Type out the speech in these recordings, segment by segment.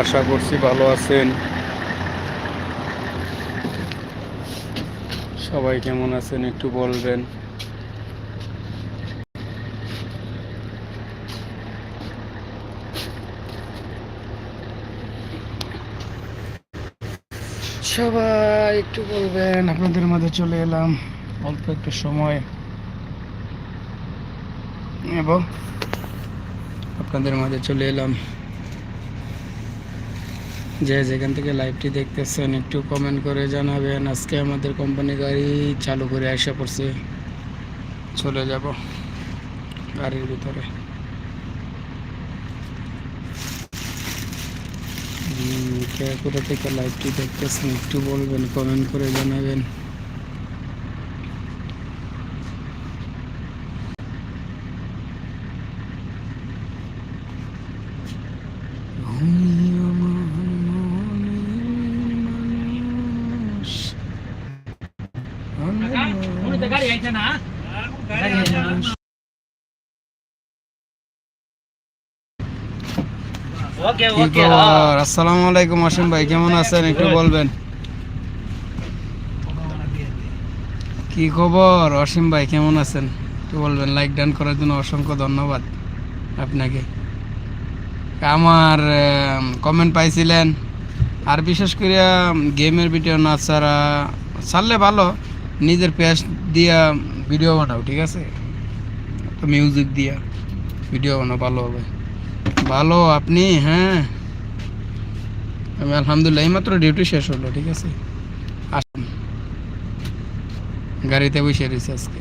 আশা করছি ভালো আছেন। সবাই কেমন আছেন একটু বলবেন। সবাই একটু বলবেন, আপনাদের মাঝে চলে এলাম অল্প একটু সময় এবং আপনাদের মাঝে চলে এলাম। যে যেখান থেকে লাইভটি দেখতেছেন, একটু কমেন্ট করে জানাবেন। আজকে আমাদের কোম্পানি গাড়ি চালু করে আসা পড়ছে। চলে যাব গাড়ির ভিতরে। কে কোথা থেকে লাইভটি দেখতেছেন একটু বলবেন কমেন্ট করে জানাবেন ঘুমিয়ে আমার মনের মানুষ ওকে কি ওকে খবর? আসসালামু আলাইকুম অসীম ভাই কেমন আছেন? একটু বলবেন। কি খবর? অসীম ভাই কেমন আছেন? একটু বলবেন লাইক ডান করার জন্য অসংখ্য ধন্যবাদ আপনাকে। আমার কমেন্ট পাইছিলেন। আর বিশেষ করে গেমের ভিডিও না ছাড়া ছাড়লে ভালো নিজের পেজ দিয়া ভিডিও বানাও ঠিক আছে? মিউজিক দিয়া ভিডিও বানাও ভালো হবে। ভালো, আপনি? হ্যাঁ। আমি আলহামদুলিল্লাহ, এইমাত্র ডিউটি শেষ হলো, ঠিক আছে? আসুন। গাড়িতে বসে রয়েছে আজকে।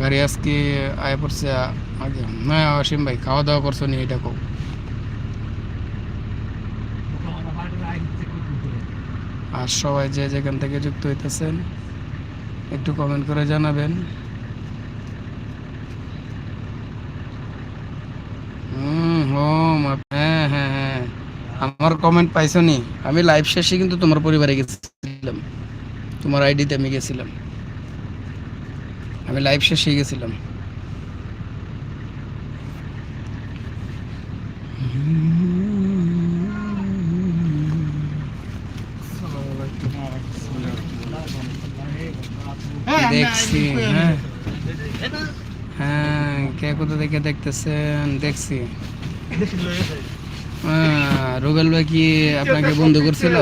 গাড়ি আজকে আয় পড়ছে আগে। হ্যাঁ অসীম ভাই, খাওয়া দাওয়া করছ নি, এটা কো আর সবাই যে যেখান থেকে যুক্ত হইতেছেন, একটু কমেন্ট করে জানাবেন হুম হোম আপ- হ্যাঁ হ্যাঁ হ্যাঁ আমার কমেন্ট পাইছো নি আমি লাইভ শেষে কিন্তু তোমার পরিবারে গেছিলাম। তোমার আইডিতে আমি গেছিলাম। আমি লাইভ শেষে গেছিলাম। দেখছি? হ্যাঁ। হ্যাঁ কে কোথা থেকে দেখতেছেন? দেখছি। হ্যাঁ, রুবেল ভাই কি আপনাকে বন্ধু করছিল?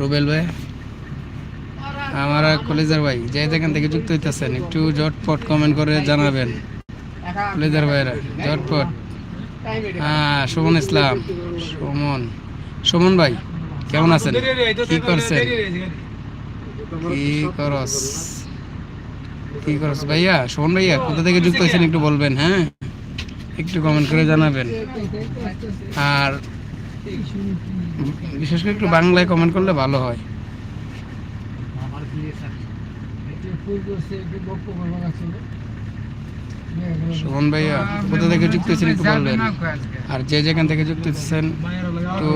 রুবেল ভাই? আমার কলেজের ভাই, যে যেখান থেকে যুক্ত হইতেছেন, একটু জটপট কমেন্ট করে জানাবেন। কলেজের ভাইরা, জটপট। হ্যাঁ সুমন ইসলাম, সুমন। সুমন ভাই, কেমন আছেন? কি করছেন? কি করস? কি করছ ভাইয়া, সুমন ভাইয়া, কোথা থেকে যুক্ত হয়েছেন একটু বলবেন হ্যাঁ? একটু কমেন্ট করে জানাবেন। আর বিশেষ করে একটু বাংলায় কমেন্ট করলে ভালো হয়। সুমন ভাইয়া কোথা থেকে যুক্ত হয়েছেন একটু বলবেন? আর যে যেখান থেকে যুক্ত হচ্ছেন একটু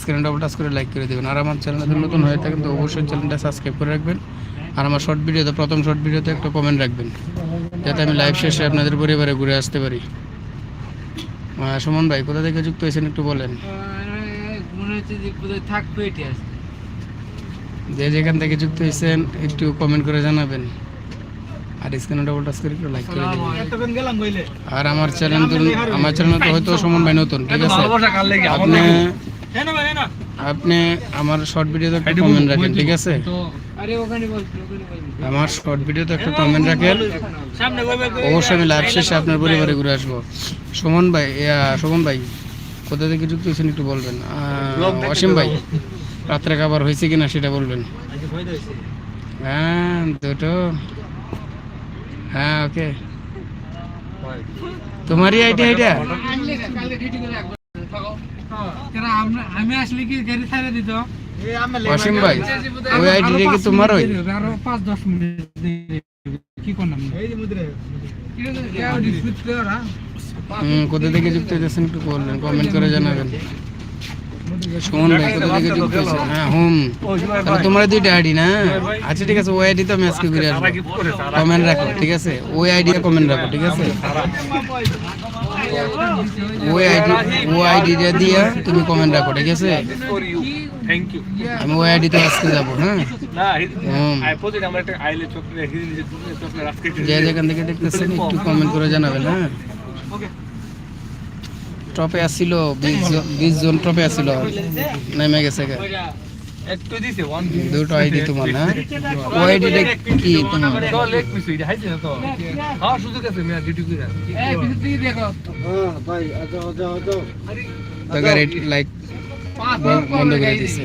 স্ক্রিনে ডবল টাচ করে লাইক করে দেবেন। আর আমার চ্যানেলটা নতুন হয়ে থাকেন তো অবশ্যই চ্যানেলটা সাবস্ক্রাইব করে রাখবেন। আর আমার শর্ট ভিডিওতে প্রথম শর্ট ভিডিওতে একটা কমেন্ট রাখবেন যাতে আমি লাইভ শেষে আপনাদের পরিবারে ঘুরে আসতে পারি। সুমন ভাই, কোথা থেকে যুক্ত হয়েছেন একটু বলেন। যে যেখান থেকে যুক্ত হয়েছেন, একটু কমেন্ট করে জানাবেন। আর স্ক্রিনে ডবল টাচ করে একটু লাইক করে দেবেন। আর আমার চ্যানেল আমার চ্যানেল তো হয়তো সুমন ভাই নতুন, ঠিক আছে? আপনি আপনি আমার শর্ট ভিডিওতে কমেন্ট রাখেন, ঠিক আছে? আরে, ওখানে বল আমার শর্ট ভিডিওতে একটা কমেন্ট রাখেন। অবশ্যই আমি লাইভ শেষে আপনার পরিবারে ঘুরে আসব। সুমন ভাই ইয়া, সুমন ভাই কোথা থেকে যুক্ত হয়েছেন একটু বলবেন? অসীম ভাই রাত্রে খাবার হয়েছে কিনা সেটা বলবেন। হ্যাঁ দুটো। হ্যাঁ ওকে। তোমারই আইডিয়া এটা? আমি আসলে কি গাড়ি ছাড়া দিত অসীম ভাই ওই আইডিয়া কি তোমার ওই? আরও পাঁচ দশ মিনিট কি করলাম? এই যে মুদ্রে হুম কোথা থেকে যুক্ত হয়েছেন একটু কমেন্ট করে জানাবেন। সুমন ভাই কোথা থেকে যুক্ত হয়েছেন হ্যাঁ হুম। তাহলে তোমার দুইটা আইডি না? আচ্ছা ঠিক আছে ওই আইডি তো আমি আজকে ঘুরে আসব। কমেন্ট রাখো ঠিক আছে? ওই আইডি কমেন্ট রাখো ঠিক আছে? ওই আইডি ওই আইডিটা দিয়া তুমি কমেন্ট রাখো ঠিক আছে? Thank you. আমি ওই আইডিতে আজকে যাব হ্যাঁ? না, হুম। আমার একটা আইলে চকলেট, হিরে চকলেট আজকে যে যেখান থেকে দেখতেছেন একটু কমেন্ট করে জানাবেন হ্যাঁ? টপে আসছিল বিশ জন টপে আসছিল নেমে গেছে দুটো আইডি তোমার না ওই আইডিটা কি তোমার? না হ্যাঁ লাইক বন্ধ করে দিছে।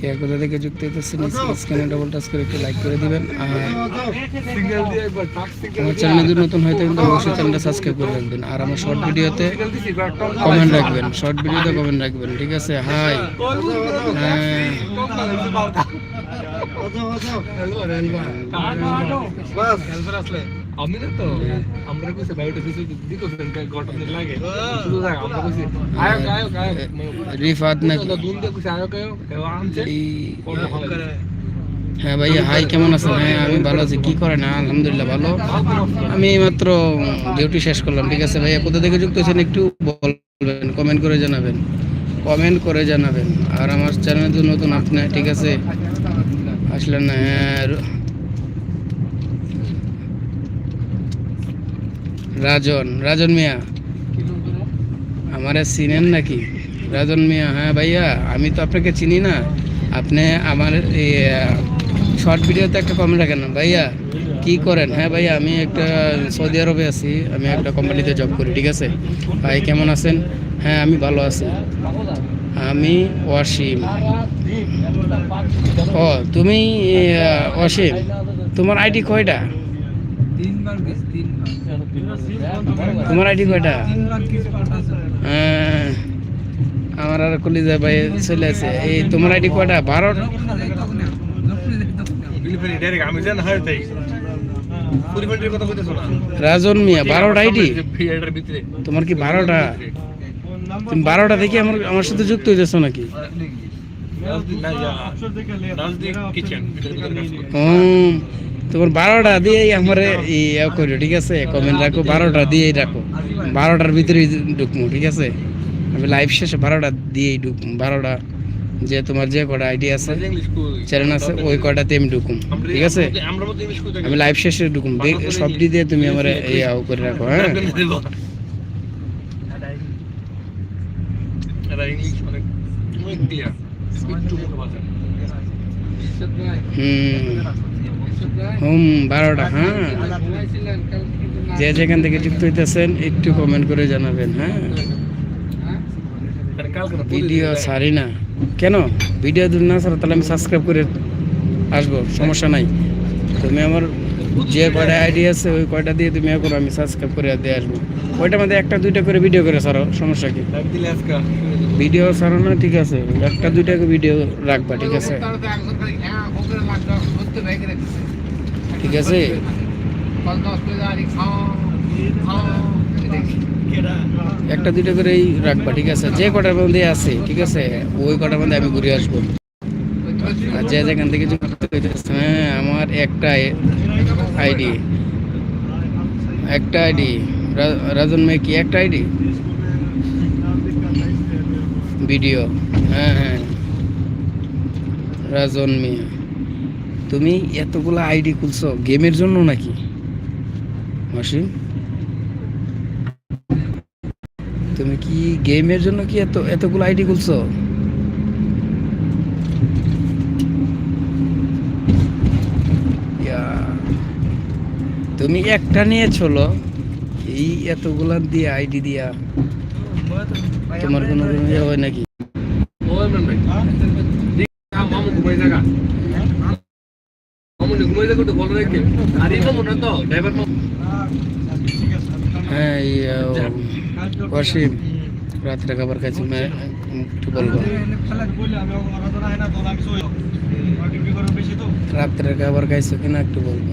কে কোথা থেকে যুক্ত হইতেছে স্ক্রিনে ডবল টাচ করে একটু লাইক করে দিবেন। আর সিঙ্গেল দিয়ে একবার টাক সিঙ্গেল আমার চ্যানেল যদি নতুন হয় কিন্তু অবশ্যই চ্যানেলটা সাবস্ক্রাইব করে রাখবেন। আর আমার শর্ট ভিডিওতে কমেন্ট রাখবেন। শর্ট ভিডিওতে কমেন্ট রাখবেন ঠিক আছে? হাই হ্যাঁ। আমি তো আমরা কইছে বাইরে কিছু দিকো গঠন লাগে। শুধু দেখ আমরা কইছি আয়ো আয়ো আয়ো রিফাত নাকি? দুন দিয়ে কইছে আয়ো আয়ো কেউ আনছে। এই- কোন করে হ্যাঁ ভাইয়া হাই কেমন আছেন? হ্যাঁ আমি ভালো আছি। কি করেন? আলহামদুলিল্লাহ ভালো। আমি মাত্র ডিউটি শেষ করলাম ঠিক আছে ভাইয়া? কোথা থেকে যুক্ত হয়েছেন একটু বলবেন কমেন্ট করে জানাবেন। কমেন্ট করে জানাবেন। আর আমার চ্যানেল নতুন আপনি ঠিক আছে? আসলেন না হ্যাঁ রাজন রাজন মিয়া। আমারে চিনেন নাকি? রাজন মিয়া হ্যাঁ ভাইয়া, আমি তো আপনাকে চিনি না। আপনি আমার শর্ট ভিডিওতে একটা কমেন্ট রাখেন। না ভাইয়া, কি করেন? হ্যাঁ ভাইয়া, আমি একটা সৌদি আরবে আছি, আমি একটা কোম্পানিতে জব করি, ঠিক আছে? ভাই, কেমন আছেন? হ্যাঁ আমি ভালো আছি। আমি ওয়াসিম ও, তুমি অসীম। তোমার আইডি কয়টা? তিনবার গেছে তিনবার। তোমার আইডি কয়টা? হ্যাঁ, আমার আর কলিজা ভাই চলে আছে। এই তোমার আইডি কয়টা? বারো? বিলিফানি ডাইরেক্ট আমি জানা হয় তাই পরিবারের কথা কইতেছ না? রাজন মিয়া বারোটা আইডি? তোমার কি বারোটা? তুমি বারোটা থেকে আমার আমার সাথে যুক্ত হয়েছো নাকি? নাজদিক না কিচেন তোমার বারোটা দিয়েই আমার ইয়ে করো ঠিক আছে? কমেন্ট রাখো বারোটা দিয়েই রাখো। বারোটার ভিতরে ঢুকবো ঠিক আছে? আমি লাইভ শেষে বারোটা দিয়েই ঢুকবো বারোটা যে তোমার যে কটা আইডি আছে চ্যানেল আছে ওই কটাতে আমি ঢুকুম ঠিক আছে? আমি লাইভ শেষে ঢুকুম সবটি দিয়ে তুমি আমার ইয়ে করে রাখো হ্যাঁ? হুম। হুম, বারোটা হ্যাঁ। যে যেখান থেকে যুক্ত হইতেছেন, একটু কমেন্ট করে জানাবেন হ্যাঁ। ভিডিও সারি না। কেন? ভিডিও যদি না সারো তাহলে আমি সাবস্ক্রাইব করে আসব, সমস্যা নাই। তুমি আমার যে কয়টা আইডি আছে ওই কয়টা দিয়ে তুমি এখন আমি সাবস্ক্রাইব করে দিয়ে আসব। ওইটার মধ্যে একটা দুইটা করে ভিডিও করে সারো সমস্যা কি? ভিডিও ছাড়ো না ঠিক আছে। একটা দুইটা ভিডিও রাখবা ঠিক আছে? ঠিক আছে? একটা দুইটা করেই রাখবা ঠিক আছে? যে কটার মধ্যে আছে ঠিক আছে? ওই কটার মধ্যে আমি ঘুরে আসব। যে যেখান থেকে হ্যাঁ আমার একটা আইডি। একটা আইডি। রাজন মেয়ে কি একটা আইডি? ভিডিও। হ্যাঁ হ্যাঁ। রাজন মিয়া। তুমি এতগুলো আইডি খুলছো, গেমের জন্য নাকি? অসীম তুমি কি গেমের জন্য কি এত, এতগুলো আইডি খুলছো ইয়া, তুমি একটা নিয়ে চলো। এই এতগুলা দিয়ে আইডি দিয়া। তোমার কোনো কোনো ইয়ে হয় নাকি হ্যাঁ রাত্রে খাবার একটু বলব রাত্রে খাবার খাইছো কিনা একটু বলব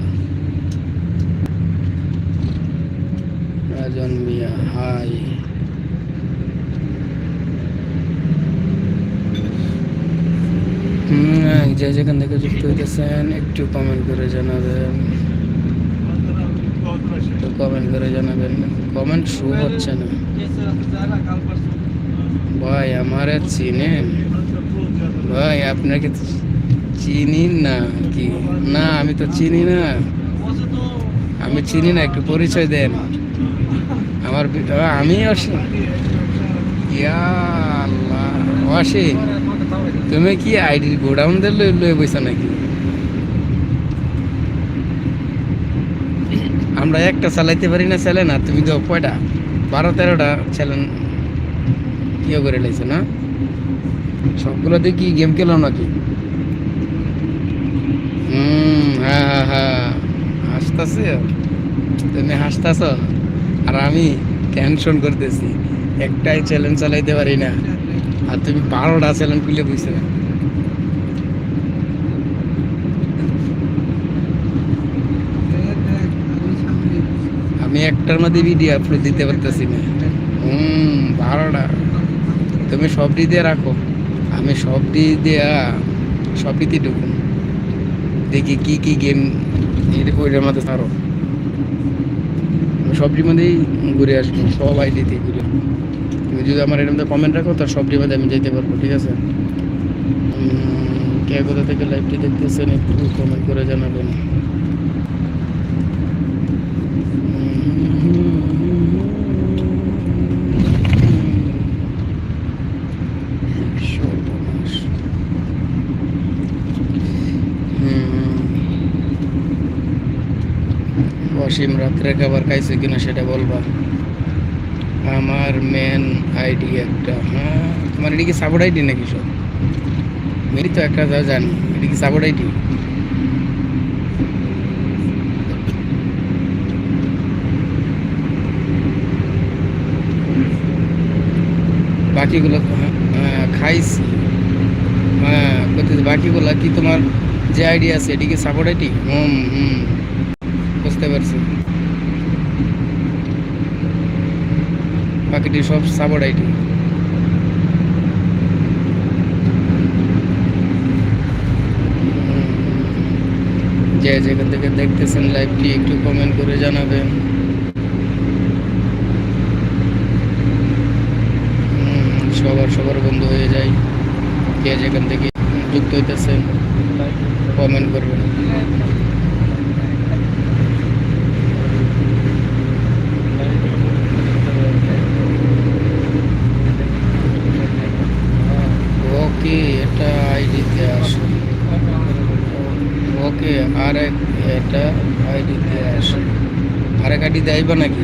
রাজন মিয়া হাই যে যেখান থেকে যুক্ত হইতেছেন, একটু কমেন্ট করে জানাবেন। তো কমেন্ট করে জানাবেন। কমেন্ট শো হচ্ছে না। ভাই, আমারে চিনেন? ভাই, আপনাকে চিনি না কি? না, আমি তো চিনি না। আমি চিনি না, একটু পরিচয় দেন। আমার আমি অসীম অসীম তুমি কি আইডির গোডাউন দিয়ে লই নাকি? আমরা একটা চালাইতে পারি না চ্যালেন না, তুমি তো কয়টা? বারো, তেরোটা চ্যালেন ইয়ে করে লাইছো না? সবগুলোতে কি গেম খেলো নাকি? হুম হ্যাঁ হ্যাঁ হ্যাঁ। হাসতেছে? তুমি হাসতেছ? আর আমি টেনশন করতেছি। একটাই চ্যালেঞ্জ চালাইতে পারি না। আর তুমি বারোটা চ্যালেঞ্জ খুলে বুঝছ আমি একটার মধ্যে ভিডিও আপলোড দিতে পারতেছি না। হুম, বারোটা। তুমি সবটি দিয়ে রাখো। আমি সবটি দিয়া সবইতে ঢুকুন। দেখি কি কি গেম ওইটার মধ্যে ছাড়ো। সবটির মধ্যেই ঘুরে আসব, সব আইডিতেই ঘুরে তুমি যদি আমার এর মধ্যে কমেন্ট রাখো তার সবটির মধ্যে আমি যেতে পারব, ঠিক আছে? কে কোথা থেকে লাইভটি দেখতেছেন একটু কমেন্ট করে জানাবেন সর্বনাশ। হুম। অসীম রাত্রে খাবার খাইছে কিনা সেটা বলবা আমার মেন আইডি একটা হ্যাঁ? তোমার এটা কি সাপোর্ট আইডি নাকি সব? মেরি তো একটা যা জানি এটা কি সাপোর্ট আইডি বাকিগুলো হ্যাঁ, হ্যাঁ, খাইছি। হ্যাঁ বাকিগুলো কি তোমার যে আইডি আছে এটি কি সাপোর্ট আইডি হুম হুম। বুঝতে পারছি। বাকিটি সব সাপোর্ট আইডি। যে যেখান থেকে দেখতেছেন লাইভটি একটু কমেন্ট করে জানাবেন। সবার সবার বন্ধু হয়ে যায় কে যেখান থেকে যুক্ত হইতেছেন কমেন্ট করবেন ওকে এটা আইডিতে আসে ওকে আর এক এটা আইডিতে আসে আইডি দেয়বা নাকি?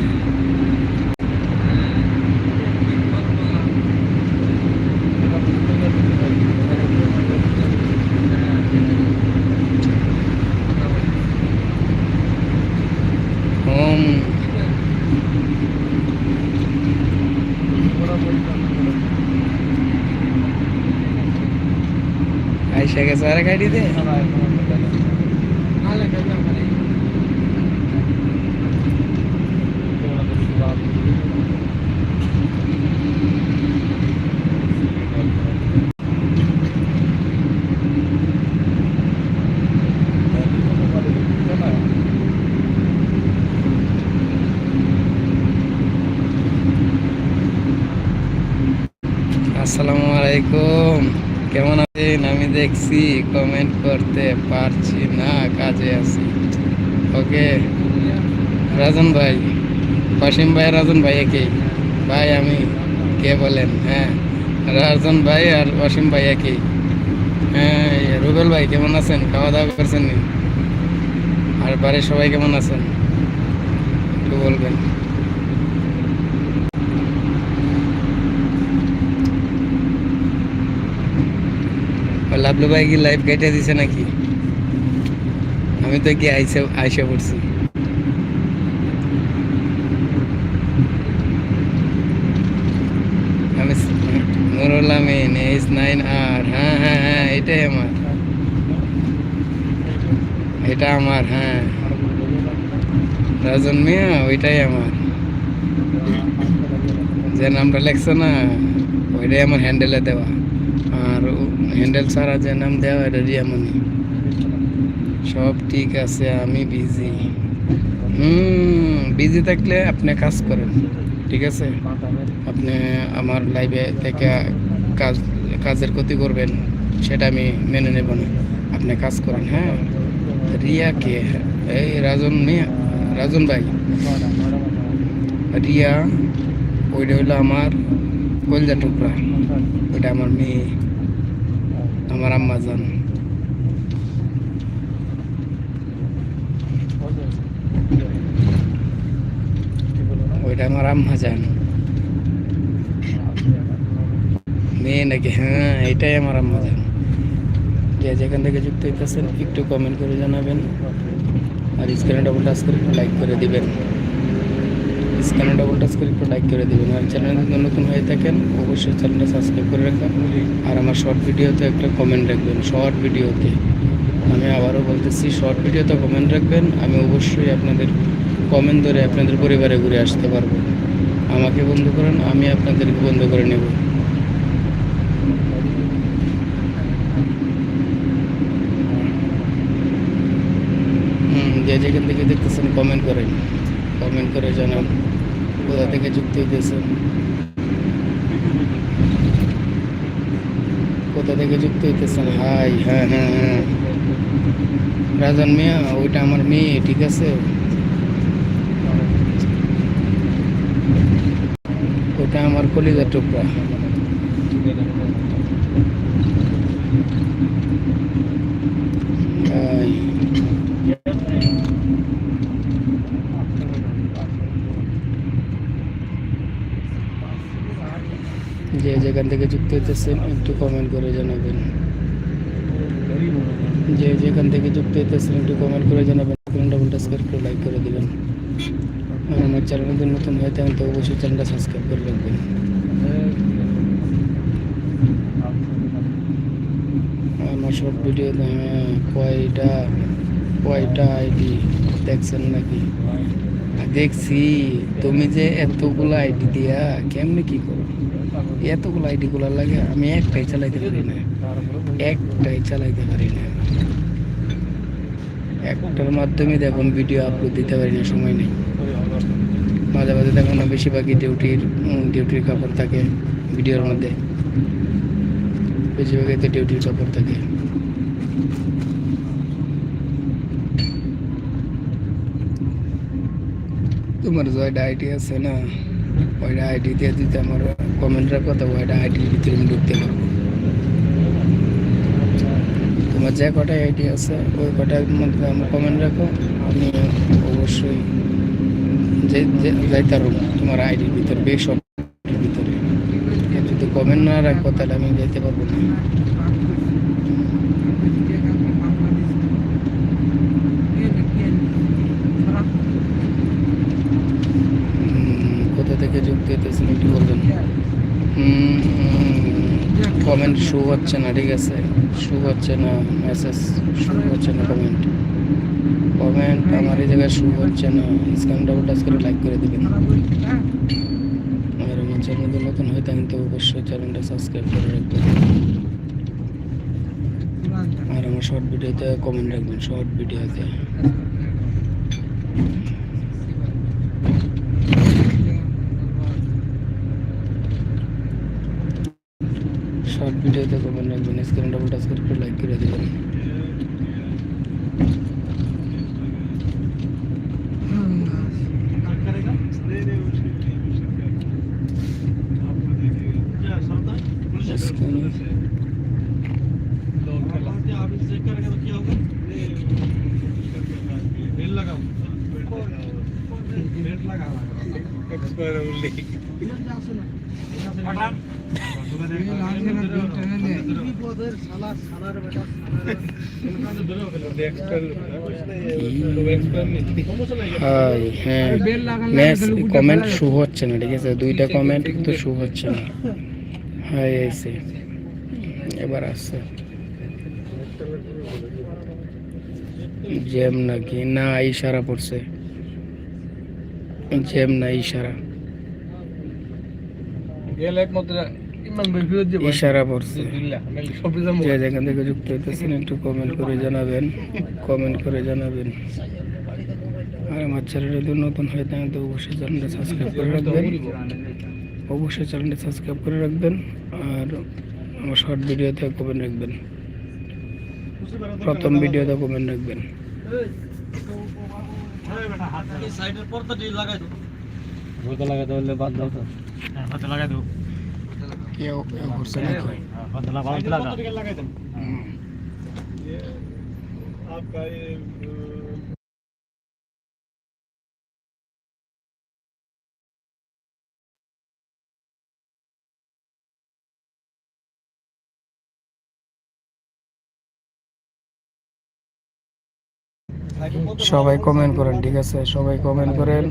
আইসা গেছে আরেক আইডি দে আছেন আমি দেখছি কমেন্ট করতে পারছি না, কাজে আছি। ওকে রাজন ভাই অসীম ভাই, রাজন ভাই একই? ভাই, আমি কে বলেন? হ্যাঁ রাজন ভাই আর অসীম ভাই একই। হ্যাঁ রুবেল ভাই কেমন আছেন? খাওয়া দাওয়া করছেন আর বাড়ির সবাই কেমন আছেন? একটু বলবেন। লাভলু ভাই কি লাইভ কেটে দিছে নাকি? আমি তো কি আইসে পড়ছি। এইচ নাইন আর হ্যাঁ হ্যাঁ হ্যাঁ আমার। এটা আমার হ্যাঁ। রাজন মিয়া, ওইটাই আমার। যে নামটা লেখছো না, ওইটাই আমার হ্যান্ডেলে দেওয়া। হ্যান্ডেল ছাড়া যে নাম দেওয়া এটা রিয়ামণি সব ঠিক আছে, আমি বিজি হুম বিজি থাকলে আপনি কাজ করেন, ঠিক আছে? আপনি আমার লাইভে থেকে কাজ, কাজের ক্ষতি করবেন, সেটা আমি মেনে নেব না। আপনি কাজ করেন হ্যাঁ? রিয়া কে? এই রাজন মিয়া, রাজন ভাই। রিয়া, ওইটা হলো আমার কলজা টুকরা, ওইটা আমার মেয়ে। আমার আম্মা জান। ওইটা আমার আম্মা জান। মেয়ে নাকি? হ্যাঁ এটাই আমার আম্মা জান। যে যেখান থেকে যুক্ত হইতেছেন, একটু কমেন্ট করে জানাবেন। আর স্ক্রিনে ডবল টাচ করে লাইক করে দিবেন। স্ক্রিনে ডবল টাচ করে একটু লাইক করে দেবেন আর চ্যানেল যদি নতুন হয়ে থাকেন অবশ্যই চ্যানেলটা সাবস্ক্রাইব করে রাখবেন। আর আমার শর্ট ভিডিওতে একটা কমেন্ট রাখবেন। শর্ট ভিডিওতে আমি আবারও বলতেছি শর্ট ভিডিওতে কমেন্ট রাখবেন। আমি অবশ্যই আপনাদের কমেন্ট ধরে আপনাদের পরিবারে ঘুরে আসতে পারব। আমাকে বন্ধ করেন, আমি আপনাদেরকে বন্ধ করে নেব। যে যেখান থেকে দেখতেছেন কমেন্ট করেন। কমেন্ট করে জানান। কোথা থেকে যুক্ত হইতেছেন কোথা থেকে যুক্ত হইতেছেন হাই হ্যাঁ হ্যাঁ হ্যাঁ। রাজন মিয়া, ওইটা আমার মেয়ে, ঠিক আছে? ওটা আমার কলিজার টুকরা হাই যে যেখান থেকে যুক্ত হইতেছেন একটু কমেন্ট করে জানাবেন। যে যেখান থেকে যুক্ত হইতেছেন, একটু কমেন্ট করে জানাবেন। ডবল টাচ করে লাইক করে দিবেন। আর আমার চ্যানেল যদি নতুন হয়ে থাকেন, তো অবশ্যই চ্যানেলটা সাবস্ক্রাইব করে রাখবেন। আমার শর্ট ভিডিও কয়টা কয়টা আইডি দেখছেন নাকি? দেখছি, তুমি যে এতগুলো আইডি দিয়া, কেমনে কি করো? এতগুলো আইডি গুলা লাগে আমি একটাই চালাইতে পারি না। একটাই চালাইতে পারি না। একটার মাধ্যমে দেখুন ভিডিও আপলোড দিতে পারি না, সময় নেই। মাঝে মাঝে দেখুন না বেশিরভাগই ডিউটির ডিউটির কাপড় থাকে ভিডিওর মধ্যে। বেশিরভাগই তো ডিউটির কাপড় থাকে। তোমার জয়টা আইডি আছে না, ওইটা আইডি দিয়ে দিতে আমার কমেন্ট রাখো তো ওইটা আইডির ভিতরে আমি ঢুকতে পারব তোমার যে কটা আইডি আছে, ওই কটার মধ্যে আমার কমেন্ট রাখো, আমি অবশ্যই যে যে যাইতে পারব তোমার আইডির ভিতরে, বেশ ভিতরে। যদি কমেন্ট না রাখো, তাহলে আমি যাইতে পারব না। কোথা থেকে যুক্ত হইতেছেন একটু বলবেন? কমেন্ট শো হচ্ছে না, ঠিক আছে? শো হচ্ছে না মেসেজ শো হচ্ছে না কমেন্ট কমেন্ট আমার এই জায়গায় শো হচ্ছে না স্ক্যান ডাবল টাচ করে লাইক করে দেবেন। আর আমার চ্যানেল নতুন হয়ে থাকেন তো অবশ্যই চ্যানেলটা সাবস্ক্রাইব করে রাখবেন। আর আমার শর্ট ভিডিওতে কমেন্ট রাখবেন শর্ট ভিডিওতে শর্ট ভিডিওতে কমেন্ট রাখবেন স্ক্রিন ডাবল টাচ করে লাইক করে দেবেন হ্যাঁ ম্যাচ কমেন্ট শু হচ্ছে না ঠিক আছে? দুইটা কমেন্ট কিন্তু শু হচ্ছে না। হাই আইসে এবার আসছে। জ্যাম নাকি? না ইশারা পড়ছে। জ্যাম না ইশারা। গেলে একমাত্র ইশারা পড়ছে যে যেখান থেকে যুক্ত হইতেছেন একটু কমেন্ট করে জানাবেন। কমেন্ট করে জানাবেন। আর আমার যদি নতুন হয়ে থাকেন তো অবশ্যই চ্যানেলটা সাবস্ক্রাইব করে রাখবেন। অবশ্যই চ্যানেলটা সাবস্ক্রাইব করে রাখবেন। আর আমার শর্ট ভিডিওতে কমেন্ট রাখবেন। প্রথম ভিডিওতে কমেন্ট রাখবেন। লাগাতে হলে বাদ দাও তো। সবাই কমেন্ট করেন ঠিক আছে? সবাই কমেন্ট করেন।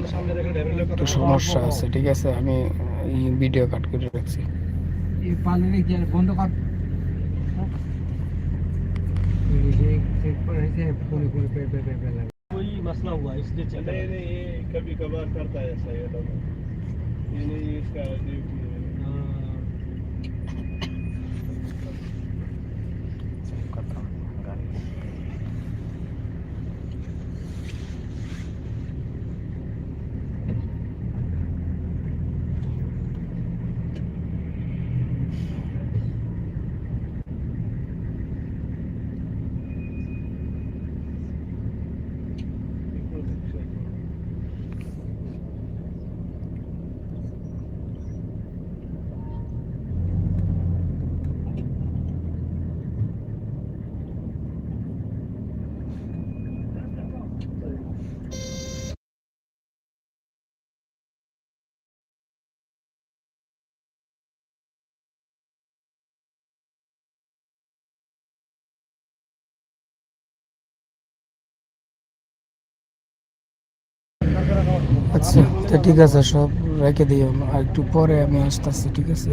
একটু সমস্যা আছে ঠিক আছে? আমি ভিডিও কাট করে রাখছি। এই পানির গিয়ে বন্ধ কর कोई मसला हुआ इसलिए चल नहीं नहीं ये कभी कभार करता है ऐसा ये लोग ये नहीं इसका আচ্ছা তো ঠিক আছে সব রেখে দিও আর একটু পরে আমি আসতেছি ঠিক আছে?